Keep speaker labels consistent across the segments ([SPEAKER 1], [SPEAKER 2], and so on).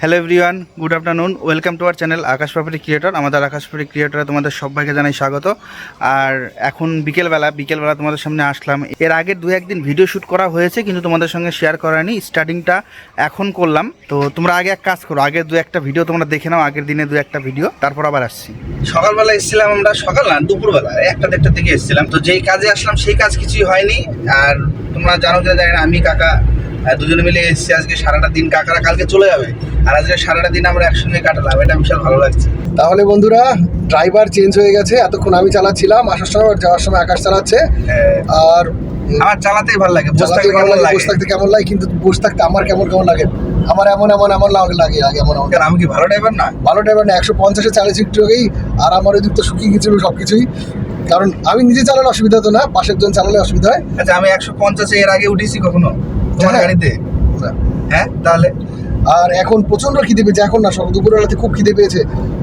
[SPEAKER 1] Hello everyone good afternoon welcome to our channel Akash Papri creator আমাদের আকাশ পাপড়ি ক্রিয়েটরে তোমাদের সবাইকে জানাই স্বাগত। আর এখন বিকেলবেলা বিকেলবেলা তোমাদের সামনে আসলাম। এর আগে দু একদিন ভিডিও শ্যুট করা হয়েছে, কিন্তু তোমাদের সঙ্গে শেয়ার করানি স্টার্টিংটা এখন করলাম। তো তোমরা আগে এক কাজ করো, আগে দু একটা ভিডিও তোমরা দেখে নাও, আগের দিনে দু একটা ভিডিও তারপর আবার আসছি। সকালবেলা এসেছিলাম আমরা, সকাল না, দুপুরবেলা, একটা দেড়টা থেকে এসেছিলাম। তো যেই কাজে আসলাম, সেই কাজ কিছুই হয়নি। আর তোমরা জানো যে জানি না, আমি, কাকা দুজনে মিলে এসেছি আজকে, সারাটা দিন, কাকারা কালকে চলে যাবে। আর আজকে সারাটা দিন আমরা একসঙ্গে কাটালাম এটা বিশাল ভালো লাগছে।
[SPEAKER 2] তাহলে বন্ধুরা ড্রাইভার চেঞ্জ হয়ে গেছে এতক্ষণ আমি চালাচ্ছিলাম আসার সময় আর যাওয়ার সময় আকাশ চালাচ্ছে। আর
[SPEAKER 1] আমার চালাতেই ভালো লাগে বসে থাকতে কেমন
[SPEAKER 2] লাগে বসে থাকতে কেমন লাগে কিন্তু বসে থাকতে আমার কেমন কেমন লাগে? আমার এমন এমন এমন লাগে লাগে আগে এমন এমন।
[SPEAKER 1] আমি কি ভালো ড্রাইভার না?
[SPEAKER 2] ভালো ড্রাইভার না একশো পঞ্চাশে চালিয়েছি একটু আগেই আর আমার ওই দিক তো শুকিয়ে গেছিল সব কিছুই কারণ আমি নিজে চালালে অসুবিধা হতো না পাশের জন চালালে অসুবিধা হয়।
[SPEAKER 1] আচ্ছা আমি একশো পঞ্চাশে এর আগে উঠেছি কখনো তোমার
[SPEAKER 2] হ্যাঁ।
[SPEAKER 1] গাড়িতে? হ্যাঁ তাহলে?
[SPEAKER 2] আর এখন প্রচণ্ড খিদে পেয়েছে। এখন না সকাল দুপুরবেলাতে খুব খিদে পেয়েছে।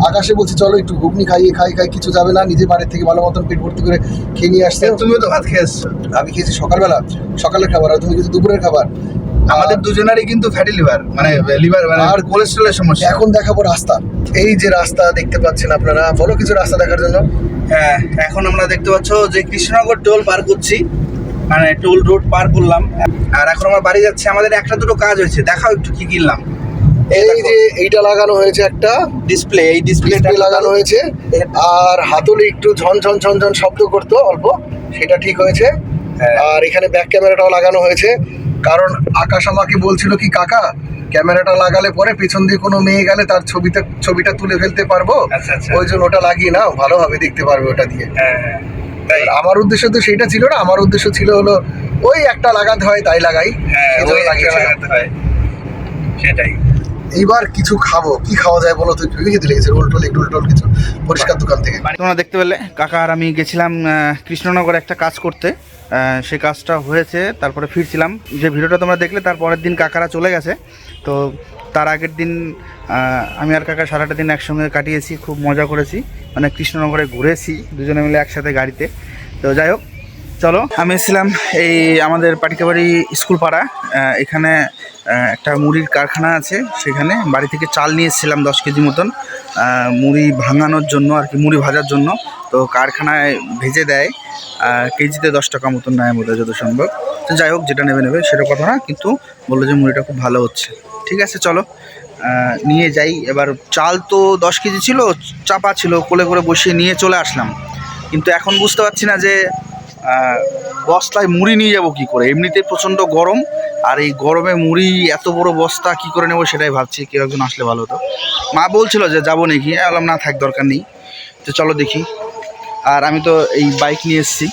[SPEAKER 2] আকাশে বলছি চলো একটু ঘুগনি খাইয়ে খাই খাই কিছু যাবে না। নিজে বাড়ির থেকে ভালো মতন পেট ভর্তি করে খেয়ে নিয়ে আসছে।
[SPEAKER 1] তুমিও তো ভাত খেয়ে এসছো
[SPEAKER 2] আমি খেয়েছি সকালবেলা। সকালের খাবার আর তুমি কিন্তু দুপুরের খাবার।
[SPEAKER 1] আমাদের দুজনেরই কিন্তু ফ্যাটি লিভার মানে লিভার মানে আর
[SPEAKER 2] আর
[SPEAKER 1] কোলেস্ট্রলের সমস্যা।
[SPEAKER 2] এখন দেখাবো রাস্তা। এই যে রাস্তা দেখতে পাচ্ছেন আপনারা। বলো কিছু রাস্তা দেখার জন্য।
[SPEAKER 1] হ্যাঁ এখন আমরা দেখতে পাচ্ছ যে কৃষ্ণনগর টোল পার করছি। মানে টোল রোড পার করলাম। আর এখন আমার বাড়ি যাচ্ছে আমাদের একটা দুটো কাজ হয়েছে। দেখাও একটু কি কিনলাম।
[SPEAKER 2] এই যে এইটা লাগানো হয়েছে একটা
[SPEAKER 1] ডিসপ্লে এই ডিসপ্লেটা
[SPEAKER 2] লাগানো হয়েছে। আর হাতলে একটু ঝন ঝন ঝন ঝন শব্দ করতো অল্প। সেটা ঠিক হয়েছে।
[SPEAKER 1] হ্যাঁ।
[SPEAKER 2] আর এখানে ব্যাক ক্যামেরাটাও লাগানো হয়েছে। কারণ আকাশ আমাকে বলছিল কি কাকা ক্যামেরাটা লাগালে পরে পেছন দিয়ে কোনো মেয়ে গেলে তার ছবিটা ছবিটা তুলে ফেলতে পারব।
[SPEAKER 1] আচ্ছা আচ্ছা।
[SPEAKER 2] ওই জন্য ওটা লাগিয়ে নাও ভালোভাবে দেখতে পারবে ওটা দিয়ে।
[SPEAKER 1] হ্যাঁ হ্যাঁ।
[SPEAKER 2] আমার উদ্দেশ্য তো সেটা ছিল না আমার উদ্দেশ্য ছিল হলো ওই একটা লাগাতে হয় তাই লাগাই।
[SPEAKER 1] হ্যাঁ একটা হয়। সেটাই।
[SPEAKER 2] এইবার কিছু খাব কি খাওয়া যায় বলো তো ভেবে খেতে লেগেছে রোল টোল রোল টোল কিছু পরিষ্কার দোকান থেকে।
[SPEAKER 1] তোমরা দেখতে পেলে কাকা আর আমি গেছিলাম কৃষ্ণনগরে একটা কাজ করতে। সেই কাজটা হয়েছে, তারপরে ফিরছিলাম। যে ভিডিওটা তোমরা দেখলে, তার পরের দিন কাকারা চলে গেছে। তো তার আগের দিন আমি আর কাকা সারাটা দিন একসঙ্গে কাটিয়েছি, খুব মজা করেছি। মানে কৃষ্ণনগরে ঘুরেছি, দুজনে মিলে একসাথে গাড়িতে। তো যাই হোক চলো, আমি এসেছিলাম এই আমাদের পাটিকাবাড়ি স্কুল পাড়া এখানে একটা মুড়ির কারখানা আছে, সেখানে বাড়ি থেকে চাল নিয়ে এসেছিলাম দশ কেজি মতন মুড়ি ভাঙানোর জন্য আর কি, মুড়ি ভাজার জন্য। তো কারখানায় ভেজে দেয় কেজিতে দশ টাকা মতন নেয় বোধ যত সম্ভব। তো যাই হোক, যেটা নেবে নেবে, সেটা কথা না, কিন্তু বলল যে মুড়িটা খুব ভালো হচ্ছে। ঠিক আছে, চলো নিয়ে যাই। এবার চাল তো দশ কেজি ছিল, চাপা ছিল, কোলে করে বসিয়ে নিয়ে চলে আসলাম। কিন্তু এখন বুঝতে পারছি না যে বস্তায় মুড়ি নিয়ে যাব কি করে? এমনিতে প্রচণ্ড গরম, আর এই গরমে মুড়ি, এত বড় বস্তা কি করে নেব সেটাই ভাবছি, কেউ একজন আসলে ভালো হতো। মা বলছিল যে যাব নাকি? আলাম না, থাক, দরকার নেই। তো চলো দেখি। আর আমি তো এই বাইক নিয়ে এসেছি।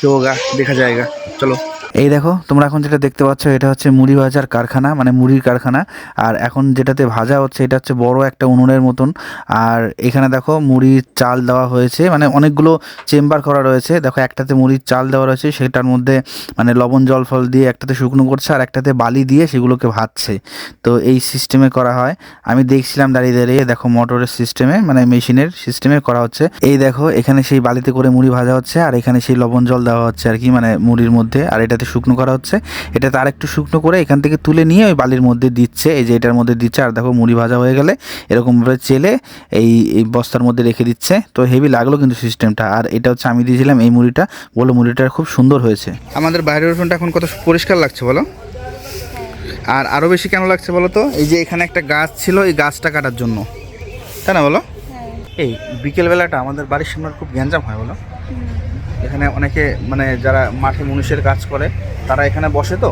[SPEAKER 1] তো গা, দেখা জায়গা চলো। এই দেখো, তোমরা এখন যেটা দেখতে পাচ্ছ, এটা হচ্ছে মুড়ি ভাজার কারখানা মানে মুড়ির কারখানা। আর এখন যেটাতে ভাজা হচ্ছে, এটা হচ্ছে বড় একটা উনুনের মতন। আর এখানে দেখো, মুড়ির চাল দেওয়া হয়েছে মানে অনেকগুলো চেম্বার করা রয়েছে। দেখো, একটাতে মুড়ির চাল দেওয়া রয়েছে, সেটার মধ্যে মানে লবণ, জল, ফল দিয়ে একটাতে শুকনো করছে, আর একটাতে বালি দিয়ে সেগুলোকে ভাজছে। তো এই সিস্টেমে করা হয়। আমি দেখছিলাম দাঁড়িয়ে দাঁড়িয়ে, দেখো, মোটরের সিস্টেমে মানে মেশিনের সিস্টেমে করা হচ্ছে। এই দেখো, এখানে সেই বালিতে করে মুড়ি ভাজা হচ্ছে, আর এখানে সেই লবণ, জল দেওয়া হচ্ছে আর কি মানে মুড়ির মধ্যে। আর এটাতে শুকনো করা হচ্ছে। এটাতে আরেকটু শুকনো করে এখান থেকে তুলে নিয়ে ওই বালির মধ্যে দিচ্ছে। এই যে এটার মধ্যে দিচ্ছে আর দেখো মুড়ি ভাজা হয়ে গেলে এরকমভাবে চেলে এই এই বস্তার মধ্যে রেখে দিচ্ছে। তো হেভি লাগল কিন্তু সিস্টেমটা। আর এটা হচ্ছে আমি দিয়েছিলাম এই মুড়িটা। বলো মুড়িটা খুব সুন্দর হয়েছে। আমাদের বাইরের উঠোনটা এখন কত পরিষ্কার লাগছে বলো? আর আরও বেশি কেন লাগছে বলো তো? এই যে এখানে একটা গাছ ছিল এই গাছটা কাটার জন্য। তাই না বলো? এই বিকেলবেলাটা আমাদের বাড়ির সামনে খুব গ্যাঞ্জাম হয় বলো। এখানে অনেকে মানে যারা মাঠে মুনিশের কাজ করে তারা এখানে বসে তো?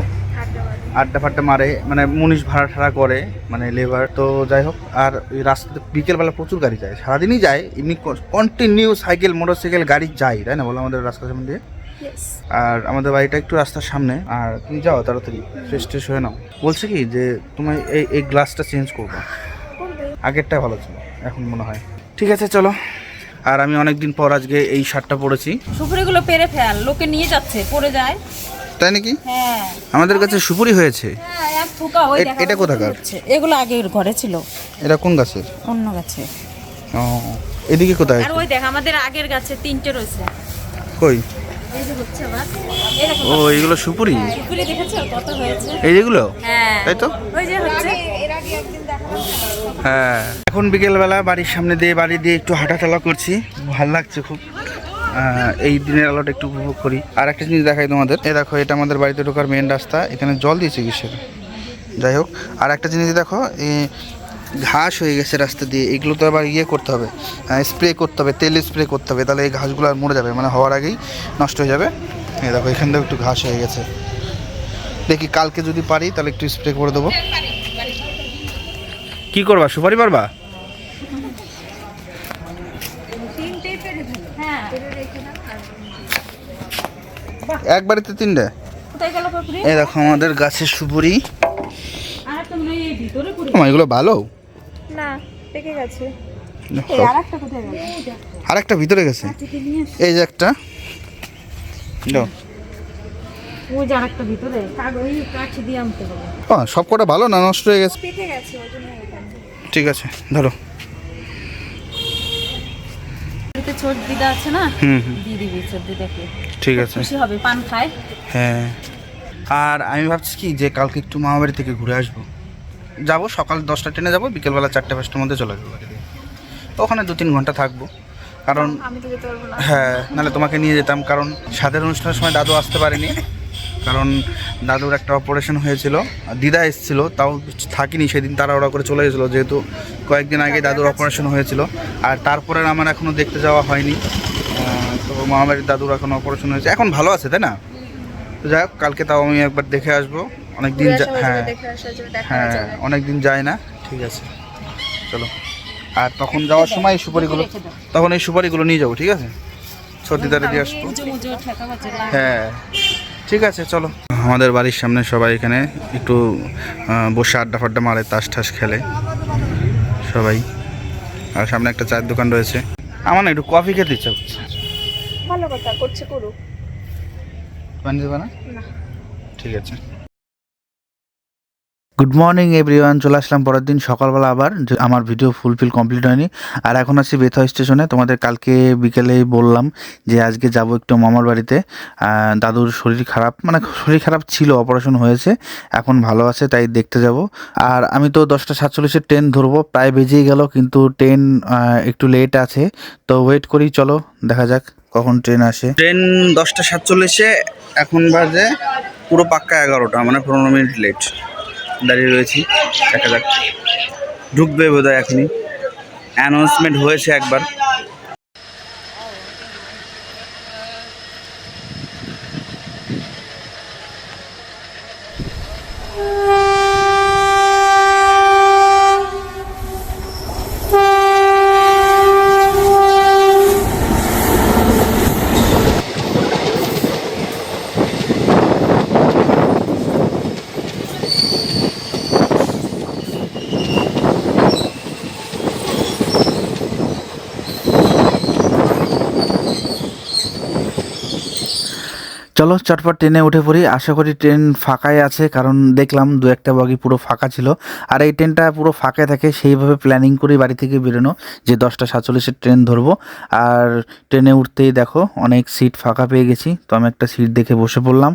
[SPEAKER 1] আড্ডা ফাড্ডা মারে মানে মুনিশ ভাড়া ঠাড়া করে মানে লেবার। তো যাই হোক আর ওই রাস্তাতে বিকেলবেলা প্রচুর গাড়ি যায়। সারাদিনই যায় এমনি কন্টিনিউ সাইকেল মোটর সাইকেল গাড়ি যায় তাই না বলো আমাদের রাস্তার সামনে দিয়ে? আর আমাদের বাড়িটা একটু রাস্তার সামনে। আর তুমি যাও তাড়াতাড়ি ফ্রেশ ট্রেশ হয়ে নাও। বলছে কি যে তুমি এই এই গ্লাসটা চেঞ্জ করব। আগেরটা ভালো ছিল এখন মনে হয়। ঠিক আছে চলো। আর আমি অনেকদিন পর আজকে এই শার্টটা পরেছি।
[SPEAKER 3] সুপুরিগুলো পেরে ফেল লোকে নিয়ে যাচ্ছে পরে যায়।
[SPEAKER 1] তাই নাকি?
[SPEAKER 3] হ্যাঁ।
[SPEAKER 1] আমাদের কাছে সুপুরি হয়েছে।
[SPEAKER 3] হ্যাঁ এক ফুকা ওই দেখা
[SPEAKER 1] এটা কোথাকার?
[SPEAKER 3] এগুলো আগের ঘরে ছিল।
[SPEAKER 1] এটা কোন গাছের?
[SPEAKER 3] অন্য গাছে।
[SPEAKER 1] ও এদিকে কোথায়?
[SPEAKER 3] আর ওই দেখ আমাদের আগের গাছে তিনটে রয়েছে।
[SPEAKER 1] কই? ও এইগুলো সুপুরি?
[SPEAKER 3] হয়েছে?
[SPEAKER 1] এই যেগুলো?
[SPEAKER 3] হ্যাঁ।
[SPEAKER 1] তাই তো?
[SPEAKER 3] ওই যে হচ্ছে।
[SPEAKER 1] হ্যাঁ। এখন বিকেলবেলা বাড়ির সামনে দিয়ে বাড়ি দিয়ে একটু হাঁটাচলা করছি। ভালো লাগছে খুব। এই দিনের আলোটা একটু উপভোগ করি। আর একটা জিনিস দেখাই তোমাদের। এ দেখো এটা আমাদের বাড়িতে ঢোকার মেন রাস্তা। এখানে জল দিয়েছে কিসের যাই হোক আর একটা জিনিস দেখো এই ঘাস হয়ে গেছে রাস্তা দিয়ে এগুলো তো আবার ইয়ে করতে হবে স্প্রে করতে হবে তেল স্প্রে করতে হবে তাহলে এই ঘাসগুলো আর মরে যাবে মানে হওয়ার আগেই নষ্ট হয়ে যাবে। এই দেখো এখান থেকে একটু ঘাস হয়ে গেছে। দেখি কালকে যদি পারি তাহলে একটু স্প্রে করে দেবো। কি করবা সুপারি পারবা
[SPEAKER 3] হ্যাঁ
[SPEAKER 1] এক বাড়িতে তিনটে? এই দেখো আমাদের গাছের সুপুরি। এগুলো ভালো?
[SPEAKER 3] না পেকে গেছে। আর একটা
[SPEAKER 1] ভিতরে গেছে। এই যে একটা। দাও।
[SPEAKER 3] ওই যে আরেকটা ভিতরে কাগজ ওই কাঠি দিয়ে আনতে হবে।
[SPEAKER 1] ও, সব কটা ভালো না নষ্ট হয়ে গেছে? ঠিক আছে ধরো।
[SPEAKER 3] ছোট দিদা আছে না?
[SPEAKER 1] হুম হুম।
[SPEAKER 3] দিয়ে দিবি ছোট দিদাকে।
[SPEAKER 1] ঠিক আছে।
[SPEAKER 3] খুশি হবে পান খায়।
[SPEAKER 1] হ্যাঁ। আর আমি ভাবছি কি যে কালকে একটু মামা বাড়ি থেকে ঘুরে আসব। যাব সকাল দশটা ট্রেনে যাব বিকেলবেলা চারটে পাঁচটার মধ্যে চলে যাব ওখানে দু তিন ঘণ্টা থাকব। কারণ হ্যাঁ নাহলে তোমাকে নিয়ে যেতাম। কারণ স্বাদের অনুষ্ঠানের সময় দাদু আসতে পারেনি। কারণ দাদুর একটা অপারেশন হয়েছিল। দিদা এসেছিল তাও থাকিনি সেদিন তারা ওরা করে চলে গেছিল যেহেতু কয়েকদিন আগে দাদুর অপারেশন হয়েছিল। আর তারপরে আমার এখনও দেখতে যাওয়া হয়নি। তো মামাবাড়ির দাদুর এখন অপারেশন হয়েছে। এখন ভালো আছে তাই না? তো যাই হোক কালকে তাও আমি একবার দেখে আসব। অনেক দিন হ্যাঁ। হ্যাঁ অনেক দিন যায় না। ঠিক আছে। চলো। আর তখন যাওয়ার সময় এই সুপারিগুলো তখন এই সুপারিগুলো নিয়ে যাব ঠিক আছে? সর্দি তারে দিয়ে আসব। হ্যাঁ। ঠিক আছে চলো। আমাদের বাড়ির সামনে সবাই এখানে একটু বসে আড্ডা ফাড্ডা মারে তাস ঠাস খেলে। সবাই। আর সামনে একটা চায়ের দোকান রয়েছে। আমার না একটু কফি খেতে ইচ্ছা করছে।
[SPEAKER 3] ভালো কথা করছে করুক।
[SPEAKER 1] পানি দেবে না। ঠিক আছে। গুড মর্নিং এভরিওয়ান চলে আসলাম পরের দিন, সকালবেলা আবার। আমার ভিডিও ফুলফিল কমপ্লিট হয়নি। আর এখন আছি বেথা স্টেশনে। তোমাদের কালকে বিকেলেই বললাম যে আজকে যাব একটু মামার বাড়িতে। দাদুর শরীর খারাপ মানে শরীর খারাপ ছিল অপারেশন হয়েছে, এখন ভালো আছে, তাই দেখতে যাব। আর আমি তো দশটা সাতচল্লিশের ট্রেন ধরবো, প্রায় বেজেই গেল, কিন্তু ট্রেন একটু লেট আছে। তো ওয়েট করি, চলো, দেখা যাক কখন ট্রেন আসে। ট্রেন দশটা সাতচল্লিশে, এখন বাজে পুরো পাক্কা এগারোটা মানে পনেরো মিনিট লেট দাঁড়িয়ে রয়েছি। দেখা যাক। ঢুকবে বোধ হয় এখনই। অ্যানাউন্সমেন্ট হয়েছে একবার। চলো চটপট ট্রেনে উঠে পড়ি। আশা করি ট্রেন ফাঁকাই আছে কারণ দেখলাম দু একটা বগি পুরো ফাঁকা ছিল। আর এই ট্রেনটা পুরো ফাঁকায় থাকে সেইভাবে প্ল্যানিং করি বাড়ি থেকে বেরোনো যে দশটা সাতচল্লিশের ট্রেন ধরবো। আর ট্রেনে উঠতেই দেখো অনেক সিট ফাঁকা পেয়ে গেছি তো আমি একটা সিট দেখে বসে পড়লাম।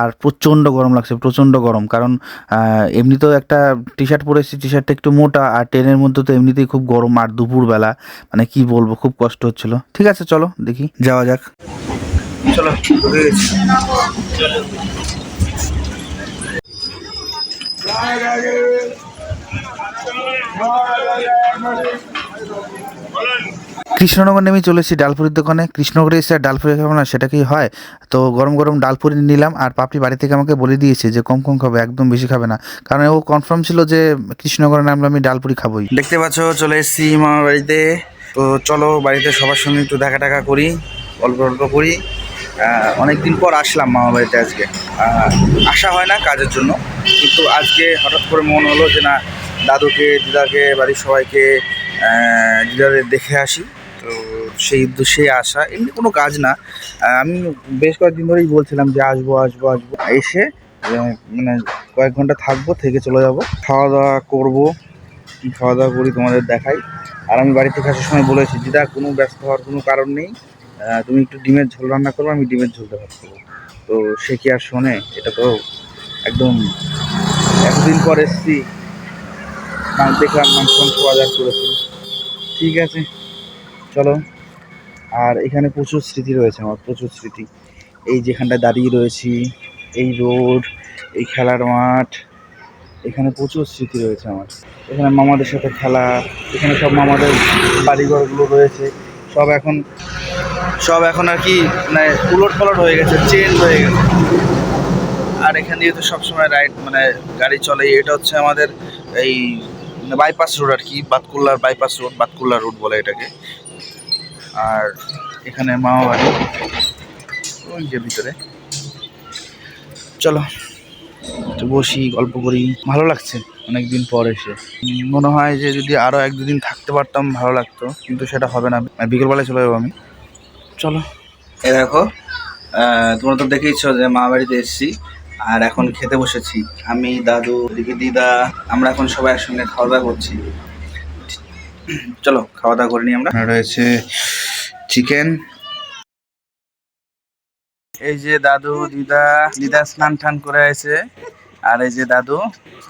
[SPEAKER 1] আর প্রচণ্ড গরম লাগছে প্রচণ্ড গরম কারণ আহ, এমনিতেও একটা টি শার্ট পরেছি টি শার্টটা একটু মোটা আর ট্রেনের মধ্যে তো এমনিতেই খুব গরম আর দুপুরবেলা মানে কি বলব খুব কষ্ট হচ্ছিল। ঠিক আছে চলো দেখি যাওয়া যাক। চলো গেছি কৃষ্ণনগর নেমে চলেছি ডালপুরির দোকানে। কৃষ্ণনগরে এসে ডালপুরি খাব না সেটা কি হয়। তো গরম গরম ডালপুরি নিলাম আর পাপড়ি বাড়ি থেকে আমাকে বলে দিয়েছে যে কম কম খাবে একদম বেশি খাবে না। কারণ ও কনফার্ম ছিল যে কৃষ্ণনগরে নামলে আমি ডালপুরি খাবোই। দেখতে পাচ্ছ চলে এসেছি মামার বাড়িতে। তো চলো বাড়িতে সবার সঙ্গে একটু দেখা টাকা করি অল্প অল্প করি। অনেক দিন পর আসলাম মামা বাড়িতে আজকে। আসা হয় না কাজের জন্য, কিন্তু আজকে হঠাৎ করে মন হলো যে না, দাদুকে, দিদাকে, বাড়ির সবাইকে দিদাদের দেখে আসি। তো সেই উদ্দেশ্যে আসা। এমনি কোনো কাজ না। আমি বেশ কয়েকদিন ধরেই বলছিলাম যে আসব আসব আসব। এসে মানে কয়েক ঘণ্টা থাকব, থেকে চলে যাব। খাওয়া দাওয়া করব কী খাওয়া দাওয়া করি তোমাদের দেখাই। আর আমি বাড়ি থেকে আসার সময় বলেছি, দিদা কোনো ব্যস্ত হওয়ার কোনো কারণ নেই। তুমি একটু ডিমের ঝোল রান্না করব আমি ডিমের ঝোলটা ভাত করব। তো সে কি আর শোনে? এটা তো একদম এতদিন পর এসছি। দেখলাম, মাংস মাংস বাজার করেছি। ঠিক আছে, চলো। আর এখানে প্রচুর স্মৃতি রয়েছে আমার, প্রচুর স্মৃতি। এই যেখানটায় দাঁড়িয়ে রয়েছি, এই রোড, এই খেলার মাঠ, এখানে প্রচুর স্মৃতি রয়েছে আমার। এখানে মামাদের সাথে খেলা, এখানে সব মামাদের বাড়িঘরগুলো রয়েছে। সব এখন সব এখন আর কি মানে উলট পালট হয়ে গেছে চেঞ্জ হয়ে গেছে। আর এখান দিয়ে তো সবসময় রাইড মানে গাড়ি চলে এটা হচ্ছে আমাদের এই বাইপাস রোড আর কি, বাতকুল্লার বাইপাস রোড বাতকুল্লা রোড বলে এটাকে। আর এখানে মামা বাড়ি ওই যে ভিতরে। চলো, একটু বসি, গল্প করি। ভালো লাগছে অনেকদিন পর এসে। মনে হয় যে যদি আরও এক দুদিন থাকতে পারতাম, ভালো লাগতো। কিন্তু সেটা হবে না। বিকেলবেলায় চলে যাব আমি। চলো। এ দেখো আহ, তোমরা তো দেখেইছো যে মা বাড়িতে এসেছি আর এখন খেতে বসেছি। আমি দাদু দিদি দিদা আমরা এখন সবাই একসঙ্গে খাওয়া দাওয়া করছি। চলো খাওয়া দাওয়া করে নিই আমরা। রয়েছে চিকেন। এই যে দাদু দিদা দিদা স্নান টান করে আছে আর এই যে দাদু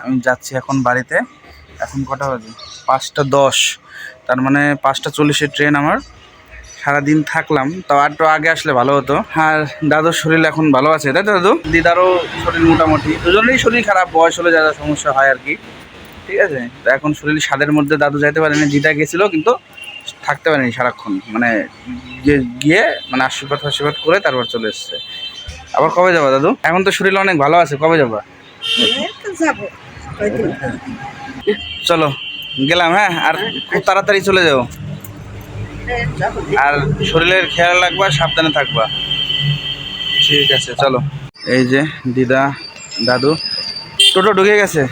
[SPEAKER 1] আমি যাচ্ছি এখন বাড়িতে। এখন কটা বাজে? পাঁচটা দশ। তার মানে পাঁচটা চল্লিশের ট্রেন আমার। সারাদিন থাকলাম তাও আর একটু আগে আসলে ভালো হতো। আর দাদুর শরীর এখন ভালো আছে তাই তো দাদু? দিদারও শরীর মোটামুটি। দুজনেরই শরীর খারাপ বয়স হলে যা যা সমস্যা হয় আর কি। ঠিক আছে? তো এখন শরীর স্বাদের মধ্যে দাদু যাইতে পারেনি দিদা গেছিল কিন্তু থাকতে পারেনি সারাক্ষণ। মানে গিয়ে- গিয়ে মানে আশীর্বাদ আশীর্বাদ করে তারপর চলে এসছে। আবার কবে যাবা দাদু? এখন তো শরীর অনেক ভালো আছে কবে যাবা?
[SPEAKER 3] যাব
[SPEAKER 1] চলো গেলাম হ্যাঁ? আর খুব তাড়াতাড়ি চলে যাও। আর শরীরের খেয়াল রাখবা সাবধানে থাকবা। ঠিক আছে চলো। এই যে দিদা দাদু টোটো ঢুকে গেছে।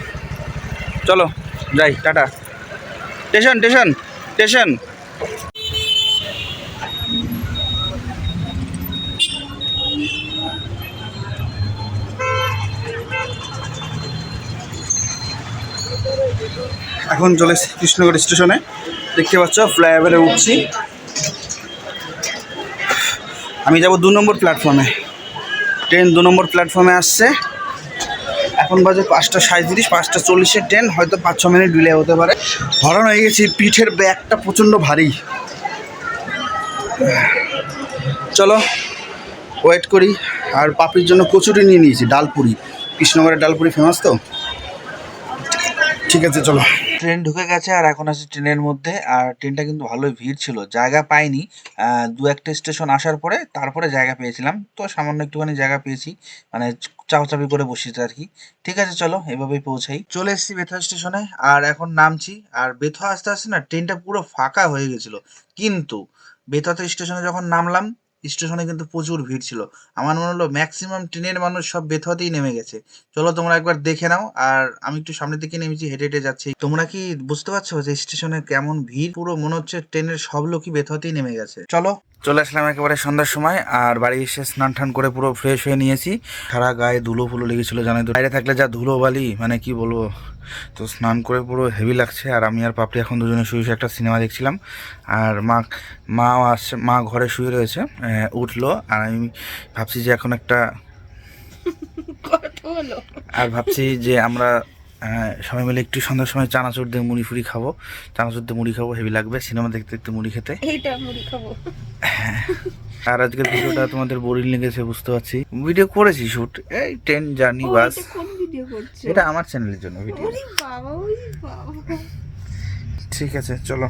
[SPEAKER 1] চলো যাই টাটা। Station station station. এখন চলে কৃষ্ণগড় স্টেশনে। দেখতে পাচ্ছ, ফ্লাইওভারে উঠছি। আমি যাব দু নম্বর প্ল্যাটফর্মে ট্রেন দু নম্বর প্ল্যাটফর্মে আসছে। এখন বাজে পাঁচটা সাঁত্রিশ পাঁচটা চল্লিশের ট্রেন হয়তো পাঁচ ছ মিনিট ডিলে হতে পারে। হরণ হয়ে গেছি, পিঠের ব্যাগটা প্রচণ্ড ভারী। চলো ওয়েট করি। আর পাপির জন্য কচুরি নিয়ে নিয়েছি, ডালপুরি। কৃষ্ণগড়ের ডালপুরি ফেমাস তো? ঠিক আছে, চলো। ট্রেন ঢুকে গেছে আর এখন আছে ট্রেনের মধ্যে। আর ট্রেনটা কিন্তু ভালোই ভিড় ছিল। জায়গা পাইনি। দু একটা স্টেশন আসার পরে তারপরে জায়গা পেয়েছিলাম। তো সামান্য একটুখানি জায়গা পেয়েছি। মানে চাপাচাপি করে বসেছে আর কি। ঠিক আছে, চলো এভাবেই পৌঁছাই। চলে এসেছি বেথা স্টেশনে আর এখন নামছি। আর বেথা আসতে আসতে না ট্রেনটা পুরো ফাঁকা হয়ে গেছিল। কিন্তু বেথাতে স্টেশনে যখন নামলাম স্টেশনে কিন্তু প্রচুর ভিড় ছিল। আমার মনে হলো ম্যাক্সিমাম ট্রেনের মানুষ সব বেথুয়াতেই নেমে গেছে। চলো তোমরা একবার দেখে নাও, আর আমি একটু সামনের দিকে নেমেছি, হেঁটে হেঁটে যাচ্ছি। তোমরা কি বুঝতে পারছ যে স্টেশনে কেমন ভিড়? পুরো মনে হচ্ছে ট্রেনের সব লোকই বেথুয়াতেই নেমে গেছে। চলো। চলে আসলাম একেবারে সন্ধ্যার সময়, আর বাড়ি এসে স্নান টান করে পুরো ফ্রেশ হয়ে নিয়েছি। সারা গায়ে ধুলো ফুলো লেগেছিল, জানাই তো। বাইরে থাকলে যা ধুলো বালি মানে কি বলব? তো স্নান করে পুরো হেভি লাগছে আর আমি আর পাপড়ি এখন দুজনে শুয়ে শুয়ে একটা সিনেমা দেখছিলাম। আর মা মা আসছে মা ঘরে শুয়ে রয়েছে উঠল আর আমি ভাবছি যে এখন একটা আর ভাবছি যে আমরা সবাই মিলে একটু সন্ধ্যার সময় চানাচুর দিয়ে মুড়ি ফুড়ি খাব। চানাচুর দিয়ে মুড়ি খাব হেভি লাগবে সিনেমা দেখতে দেখতে মুড়ি খেতে।
[SPEAKER 3] এইটা মুড়ি খাব।
[SPEAKER 1] আর আজকের ভিডিওটা তোমাদের বোরিং লেগেছে বুঝতে পারছি। ভিডিও করেছি শুট এই ট্রেন জার্নি বাস।
[SPEAKER 3] ভিডিও
[SPEAKER 1] এটা আমার চ্যানেলের জন্য ভিডিও। ঠিক আছে চলো।